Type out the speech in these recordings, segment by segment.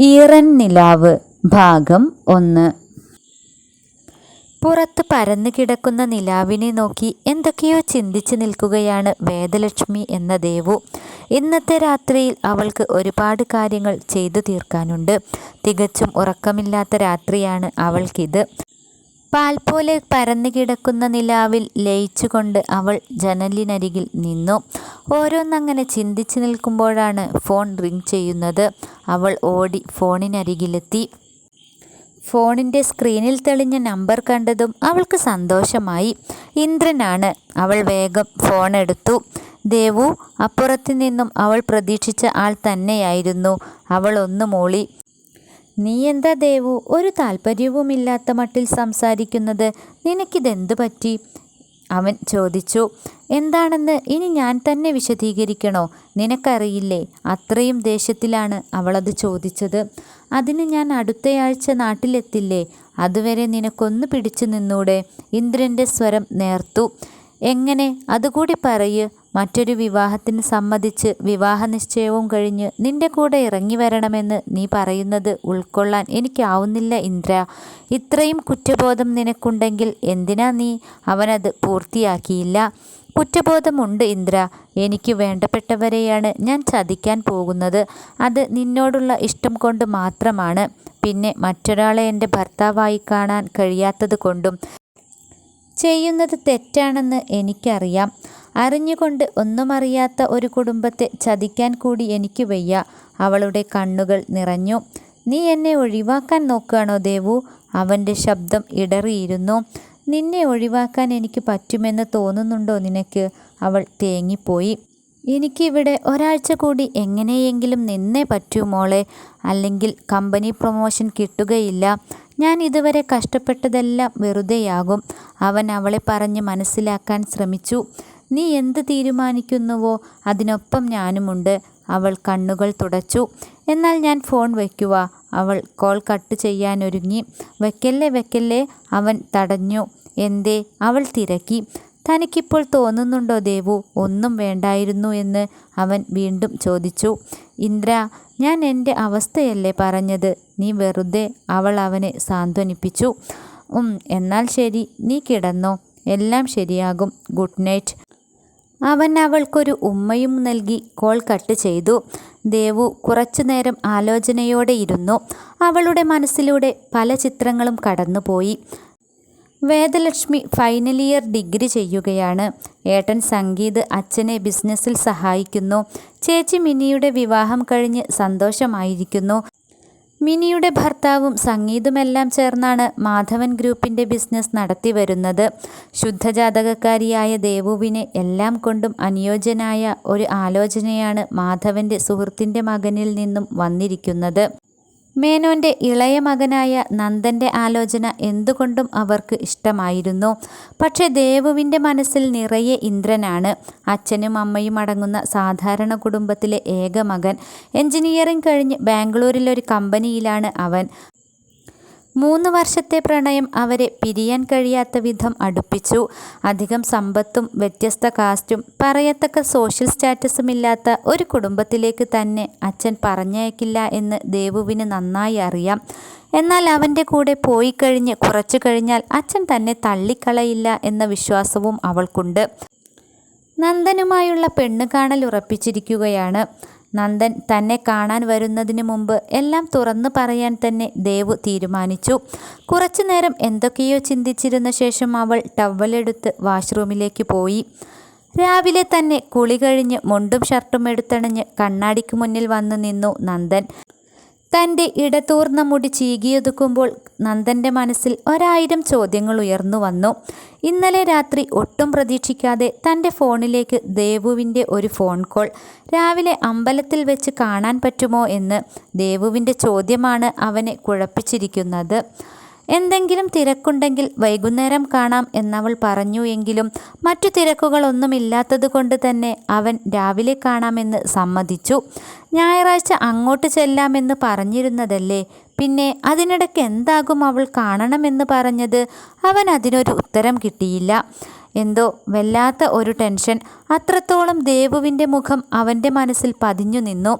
ഈറൻ നിലാവ് ഭാഗം ഒന്ന്. പുറത്ത് പരന്നു കിടക്കുന്ന നിലാവിനെ നോക്കി എന്തൊക്കെയോ ചിന്തിച്ചു നിൽക്കുകയാണ് വേദലക്ഷ്മി എന്ന ദേവു. ഇന്നത്തെ രാത്രിയിൽ അവൾക്ക് ഒരുപാട് കാര്യങ്ങൾ ചെയ്തു തീർക്കാനുണ്ട്. തികച്ചും ഉറക്കമില്ലാത്ത രാത്രിയാണ് അവൾക്കിത്. പാൽ പോലെ പരന്നു കിടക്കുന്ന നിലാവിൽ ലയിച്ചുകൊണ്ട് അവൾ ജനലിനരികിൽ നിന്നു. ഓരോന്നങ്ങനെ ചിന്തിച്ചു നിൽക്കുമ്പോഴാണ് ഫോൺ റിങ് ചെയ്യുന്നത്. അവൾ ഓടി ഫോണിനരികിലെത്തി. ഫോണിന്റെ സ്ക്രീനിൽ തെളിഞ്ഞ നമ്പർ കണ്ടതും അവൾക്ക് സന്തോഷമായി. ഇന്ദ്രനാണ്. അവൾ വേഗം ഫോൺ എടുത്തു. ദേവു അപ്പുറത്തു നിന്നും അവൾ പ്രതീക്ഷിച്ച ആൾ തന്നെയായിരുന്നു. അവൾ ഒന്ന് മൂളി. നീ എന്താ ദേവു? ഒരു താല്പര്യവുമില്ലാത്ത മട്ടിൽ സംസാരിക്കുന്നത്. നിനക്കിതെന്തു പറ്റി? അവൻ ചോദിച്ചു എന്താണെന്ന് ഇനി ഞാൻ തന്നെ വിശദീകരിക്കണോ? നിനക്കറിയില്ലേ അത്രയും ദേഷ്യത്തിലാണ് അവളത് ചോദിച്ചത്. അതിന് ഞാൻ അടുത്തയാഴ്ച നാട്ടിലെത്തില്ലേ? അതുവരെ നിനക്കൊന്ന് പിടിച്ചു നിന്നൂടെ? ഇന്ദ്രന്റെ സ്വരം നേർത്തു. എങ്ങനെ? അതുകൂടി പറയ്. മറ്റൊരു വിവാഹത്തിന് സമ്മതിച്ച് വിവാഹ നിശ്ചയവും കഴിഞ്ഞ് നിന്റെ കൂടെ ഇറങ്ങി വരണമെന്ന് നീ പറയുന്നത് ഉൾക്കൊള്ളാൻ എനിക്കാവുന്നില്ല ഇന്ദ്ര. ഇത്രയും കുറ്റബോധം നിനക്കുണ്ടെങ്കിൽ എന്തിനാ നീ അവനത് പൂർത്തിയാക്കിയില്ല? കുറ്റബോധമുണ്ട് ഇന്ദ്ര. എനിക്ക് വേണ്ടപ്പെട്ടവരെയാണ് ഞാൻ ചതിക്കാൻ പോകുന്നത്. അത് നിന്നോടുള്ള ഇഷ്ടം കൊണ്ട് മാത്രമാണ്. പിന്നെ മറ്റൊരാളെ എന്റെ ഭർത്താവായി കാണാൻ കഴിയാത്തത് കൊണ്ടും. ചെയ്യുന്നത് തെറ്റാണെന്ന് എനിക്കറിയാം. അറിഞ്ഞുകൊണ്ട് ഒന്നുമറിയാത്ത ഒരു കുടുംബത്തെ ചതിക്കാൻ കൂടി എനിക്ക് വയ്യ. അവളുടെ കണ്ണുകൾ നിറഞ്ഞു. നീ എന്നെ ഒഴിവാക്കാൻ നോക്കുകയാണോ ദേവു? അവന്റെ ശബ്ദം ഇടറിയിരുന്നു. നിന്നെ ഒഴിവാക്കാൻ എനിക്ക് പറ്റുമെന്ന് തോന്നുന്നുണ്ടോ നിനക്ക്? അവൾ തേങ്ങിപ്പോയി. എനിക്കിവിടെ ഒരാഴ്ച കൂടി എങ്ങനെയെങ്കിലും നിന്നേ പറ്റൂ മോളെ. അല്ലെങ്കിൽ കമ്പനി പ്രൊമോഷൻ കിട്ടുകയില്ല. ഞാൻ ഇതുവരെ കഷ്ടപ്പെട്ടതെല്ലാം വെറുതെയാകും. അവൻ അവളെ പറഞ്ഞ് മനസ്സിലാക്കാൻ ശ്രമിച്ചു. നീ എന്ത് തീരുമാനിക്കുന്നുവോ അതിനൊപ്പം ഞാനുമുണ്ട്. അവൾ കണ്ണുകൾ തുടച്ചു. എന്നാൽ ഞാൻ ഫോൺ വയ്ക്കുക. അവൾ കോൾ കട്ട് ചെയ്യാനൊരുങ്ങി വെക്കല്ലേ വെക്കല്ലേ? അവൻ തടഞ്ഞു. എന്തേ? അവൾ തിരക്കി. തനിക്കിപ്പോൾ തോന്നുന്നുണ്ടോ ദേവു? ഒന്നും വേണ്ടായിരുന്നു എന്ന് അവൻ വീണ്ടും ചോദിച്ചു. ഇന്ദ്ര ഞാൻ എന്റെ അവസ്ഥയല്ലേ പറഞ്ഞത്? നീ വെറുതെ അവൾ അവനെ സാന്ത്വനിപ്പിച്ചു. എന്നാൽ ശരി. നീ കിടന്നോ. എല്ലാം ശരിയാകും. Good night. അവൻ അവൾക്കൊരു ഉമ്മയും നൽകി കോൾ കട്ട് ചെയ്തു. ദേവു കുറച്ചു നേരം ആലോചനയോടെ ഇരുന്നു. അവളുടെ മനസ്സിലൂടെ പല ചിത്രങ്ങളും കടന്നുപോയി. വേദലക്ഷ്മി ഫൈനൽ ഇയർ ഡിഗ്രി ചെയ്യുകയാണ്. ഏട്ടൻ സംഗീത് അച്ഛനെ ബിസിനസ്സിൽ സഹായിക്കുന്നു. ചേച്ചി മിനിയുടെ വിവാഹം കഴിഞ്ഞ് സന്തോഷമായിരിക്കുന്നു. മിനിയുടെ ഭർത്താവും സംഗീതുമെല്ലാം ചേർന്നാണ് മാധവൻ ഗ്രൂപ്പിന്റെ ബിസിനസ് നടത്തി വരുന്നത് ശുദ്ധജാതകക്കാരിയായ ദേവുവിനെ എല്ലാം കൊണ്ടും അനുയോജ്യനായ ഒരു ആലോചനയാണ് മാധവന്റെ സുഹൃത്തിന്റെ മകനിൽ നിന്നും വന്നിരിക്കുന്നത്. മേനോന്റെ ഇളയ മകനായ നന്ദന്റെ ആലോചന എന്തുകൊണ്ടും അവർക്ക് ഇഷ്ടമായിരുന്നു. പക്ഷേ ദേവുവിന്റെ മനസ്സിൽ നിറയെ ഇന്ദ്രനാണ്. അച്ഛനും അമ്മയും അടങ്ങുന്ന സാധാരണ കുടുംബത്തിലെ ഏക മകൻ. എഞ്ചിനീയറിംഗ് കഴിഞ്ഞ് ബാംഗ്ലൂരിലൊരു കമ്പനിയിലാണ് അവൻ. മൂന്ന് വർഷത്തെ പ്രണയം അവരെ പിരിയാൻ കഴിയാത്ത വിധം അടുപ്പിച്ചു. അധികം സമ്പത്തും വ്യത്യസ്ത കാസ്റ്റും പറയത്തക്ക സോഷ്യൽ സ്റ്റാറ്റസും ഇല്ലാത്ത ഒരു കുടുംബത്തിലേക്ക് തന്നെ അച്ഛൻ പറഞ്ഞയക്കില്ല എന്ന് ദേവുവിന് നന്നായി അറിയാം. എന്നാൽ അവന്റെ കൂടെ പോയി കഴിഞ്ഞ് കുറച്ചു കഴിഞ്ഞാൽ അച്ഛൻ തന്നെ തള്ളിക്കളയില്ല എന്ന വിശ്വാസവും അവൾക്കുണ്ട്. നന്ദനുമായുള്ള പെണ്ണ് കാണൽ ഉറപ്പിച്ചിരിക്കുകയാണ്. നന്ദൻ തന്നെ കാണാൻ വരുന്നതിന് മുമ്പ് എല്ലാം തുറന്നു പറയാൻ തന്നെ ദേവു തീരുമാനിച്ചു. കുറച്ചു നേരം എന്തൊക്കെയോ ചിന്തിച്ചിരുന്ന ശേഷം അവൾ ടവലെടുത്ത് വാഷ്റൂമിലേക്ക് പോയി. രാവിലെ തന്നെ കുളി കഴിഞ്ഞ് മുണ്ടും ഷർട്ടും എടുത്തണിഞ്ഞ് കണ്ണാടിക്ക് മുന്നിൽ വന്നു നിന്നു നന്ദൻ. തന്റെ ഇടതൂർന്ന മുടി ചീകിയൊതുക്കുമ്പോൾ നന്ദന്റെ മനസ്സിൽ ഒരായിരം ചോദ്യങ്ങൾ ഉയർന്നു വന്നു. ഇന്നലെ രാത്രി ഒട്ടും പ്രതീക്ഷിക്കാതെ തന്റെ ഫോണിലേക്ക് ദേവുവിന്റെ ഒരു ഫോൺ കോൾ രാവിലെ അമ്പലത്തിൽ വെച്ച് കാണാൻ പറ്റുമോ എന്ന് ദേവുവിന്റെ ചോദ്യമാണ് അവനെ കുഴപ്പിച്ചിരിക്കുന്നത്. എന്തെങ്കിലും തിരക്കുണ്ടെങ്കിൽ വൈകുന്നേരം കാണാം എന്നവൾ പറഞ്ഞു എങ്കിലും മറ്റു തിരക്കുകളൊന്നുമില്ലാത്തത് കൊണ്ട് തന്നെ അവൻ രാവിലെ കാണാമെന്ന് സമ്മതിച്ചു. ഞായറാഴ്ച അങ്ങോട്ട് ചെല്ലാമെന്ന് പറഞ്ഞിരുന്നതല്ലേ? പിന്നെ അതിനിടയ്ക്ക് എന്താകും അവൾ കാണണമെന്ന് പറഞ്ഞത്? അവൻ അതിനൊരു ഉത്തരം കിട്ടിയില്ല. എന്തോ വല്ലാത്ത ഒരു ടെൻഷൻ. അത്രത്തോളം ദേവുവിന്റെ മുഖം അവന്റെ മനസ്സിൽ പതിഞ്ഞു നിന്നു.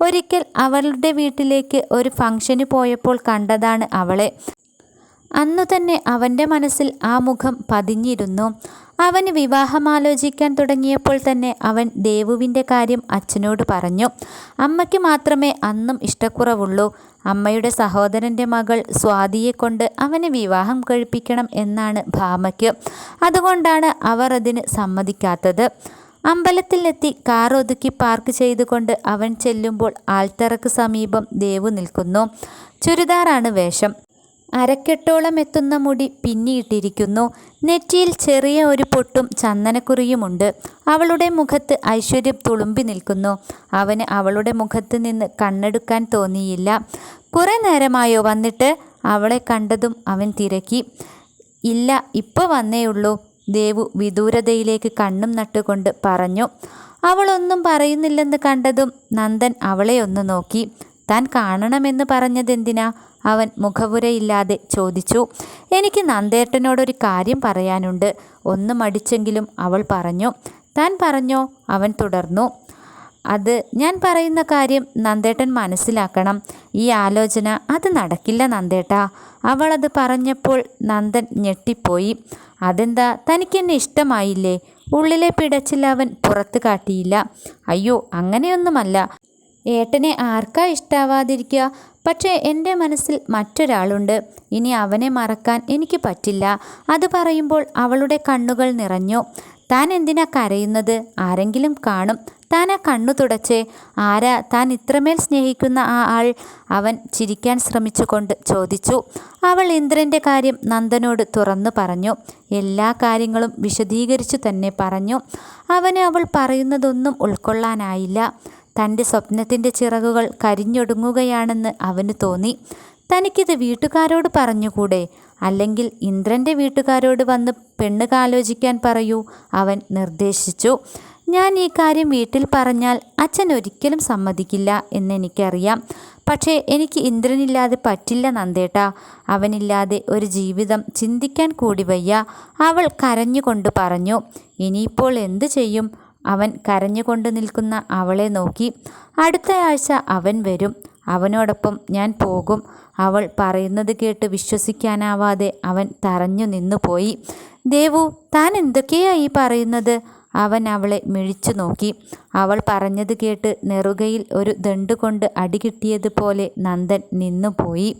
ഒരിക്കൽ അവളുടെ വീട്ടിലേക്ക് ഒരു ഫംഗ്ഷന് പോയപ്പോൾ കണ്ടതാണ് അവളെ. അന്നു തന്നെ അവന്റെ മനസ്സിൽ ആ മുഖം പതിഞ്ഞിരുന്നു. അവന് വിവാഹമാലോചിക്കാൻ തുടങ്ങിയപ്പോൾ തന്നെ അവൻ ദേവുവിന്റെ കാര്യം അച്ഛനോട് പറഞ്ഞു. അമ്മയ്ക്ക് മാത്രമേ അന്നും ഇഷ്ടക്കുറവുള്ളൂ. അമ്മയുടെ സഹോദരന്റെ മകൾ സ്വാതിയെ കൊണ്ട് അവനെ വിവാഹം കഴിപ്പിക്കണം എന്നാണ് ഭാമയ്ക്ക്. അതുകൊണ്ടാണ് അവർ അതിന് സമ്മതിക്കാത്തത്. അമ്പലത്തിലെത്തി കാർ ഒതുക്കി പാർക്ക് ചെയ്തുകൊണ്ട് അവൻ ചെല്ലുമ്പോൾ ആൾത്തറക്ക് സമീപം ദേവു നിൽക്കുന്നു. ചുരിദാറാണ് വേഷം. അരക്കെട്ടോളം എത്തുന്ന മുടി പിന്നിയിട്ടിരിക്കുന്നു. നെറ്റിയിൽ ചെറിയ ഒരു പൊട്ടും ചന്ദനക്കുറിയുമുണ്ട്. അവളുടെ മുഖത്ത് ഐശ്വര്യം തുളുമ്പി നിൽക്കുന്നു. അവന് അവളുടെ മുഖത്ത് നിന്ന് കണ്ണെടുക്കാൻ തോന്നിയില്ല. കുറേ നേരമായോ വന്നിട്ട് അവളെ കണ്ടതും അവൻ തിരക്കി. ഇല്ല ഇപ്പോൾ വന്നേയുള്ളൂ ദേവു വിദൂരതയിലേക്ക് കണ്ണും നട്ടുകൊണ്ട് പറഞ്ഞു. അവളൊന്നും പറയുന്നില്ലെന്ന് കണ്ടതും നന്ദൻ അവളെ ഒന്ന് നോക്കി. താൻ കാണണമെന്ന് പറഞ്ഞതെന്തിനാ? അവൻ മുഖപുരയില്ലാതെ ചോദിച്ചു എനിക്ക് നന്ദേട്ടനോടൊരു കാര്യം പറയാനുണ്ട്. ഒന്ന് മടിച്ചെങ്കിലും അവൾ പറഞ്ഞു താൻ പറഞ്ഞോ? അവൻ തുടർന്നു അത് ഞാൻ പറയുന്ന കാര്യം നന്ദേട്ടൻ മനസ്സിലാക്കണം. ഈ ആലോചന അത് നടക്കില്ല നന്ദേട്ടാ. അവളത് പറഞ്ഞപ്പോൾ നന്ദൻ ഞെട്ടിപ്പോയി അതെന്താ? തനിക്കെന്നെ ഇഷ്ടമായില്ലേ? ഉള്ളിലെ പിടച്ചിൽ അവൻ പുറത്തു കാട്ടിയില്ല. അയ്യോ അങ്ങനെയൊന്നുമല്ല. ഏട്ടനെ ആർക്കാ ഇഷ്ടാവാതിരിക്കുക? പക്ഷേ എന്റെ മനസ്സിൽ മറ്റൊരാളുണ്ട്. ഇനി അവനെ മറക്കാൻ എനിക്ക് പറ്റില്ല. അത് പറയുമ്പോൾ അവളുടെ കണ്ണുകൾ നിറഞ്ഞു. താൻ എന്തിനാ കരയുന്നത്? ആരെങ്കിലും കാണും. താൻ ആ കണ്ണു തുടച്ചേ. ആരാ താൻ ഇത്രമേൽ സ്നേഹിക്കുന്ന ആ ആൾ? അവൻ ചിരിക്കാൻ ശ്രമിച്ചുകൊണ്ട് ചോദിച്ചു. അവൾ ഇന്ദ്രന്റെ കാര്യം നന്ദനോട് തുറന്നു പറഞ്ഞു. എല്ലാ കാര്യങ്ങളും വിശദീകരിച്ചു തന്നെ പറഞ്ഞു. അവന് അവൾ പറയുന്നതൊന്നും ഉൾക്കൊള്ളാനായില്ല. തന്റെ സ്വപ്നത്തിന്റെ ചിറകുകൾ കരിഞ്ഞൊടുങ്ങുകയാണെന്ന് അവന് തോന്നി. തനിക്കിത് വീട്ടുകാരോട് പറഞ്ഞുകൂടെ? അല്ലെങ്കിൽ ഇന്ദ്രന്റെ വീട്ടുകാരോട് വന്ന് പെണ്ണ് കാലോചിക്കാൻ പറയൂ? അവൻ നിർദ്ദേശിച്ചു. ഞാൻ ഈ കാര്യം വീട്ടിൽ പറഞ്ഞാൽ അച്ഛൻ ഒരിക്കലും സമ്മതിക്കില്ല എന്നെനിക്കറിയാം. പക്ഷേ എനിക്ക് ഇന്ദ്രനില്ലാതെ പറ്റില്ല നന്ദേട്ട. അവനില്ലാതെ ഒരു ജീവിതം ചിന്തിക്കാൻ കൂടി വയ്യ. അവൾ കരഞ്ഞുകൊണ്ട് പറഞ്ഞു ഇനിയിപ്പോൾ എന്തു ചെയ്യും? അവൻ കരഞ്ഞുകൊണ്ട് നിൽക്കുന്ന അവളെ നോക്കി. അടുത്ത ആഴ്ച അവൻ വരും. അവനോടൊപ്പം ഞാൻ പോകും. അവൾ പറയുന്നത് കേട്ട് വിശ്വസിക്കാനാവാതെ അവൻ തറഞ്ഞു നിന്നുപോയി ദേവു താൻ എന്തൊക്കെയാ ഈ പറയുന്നത്? അവൻ അവളെ മിഴിച്ചു നോക്കി. അവൾ പറഞ്ഞത് കേട്ട് നെറുകയിൽ ഒരു ദണ്ട് കൊണ്ട് അടി കിട്ടിയതുപോലെ നന്ദൻ നിന്നുപോയി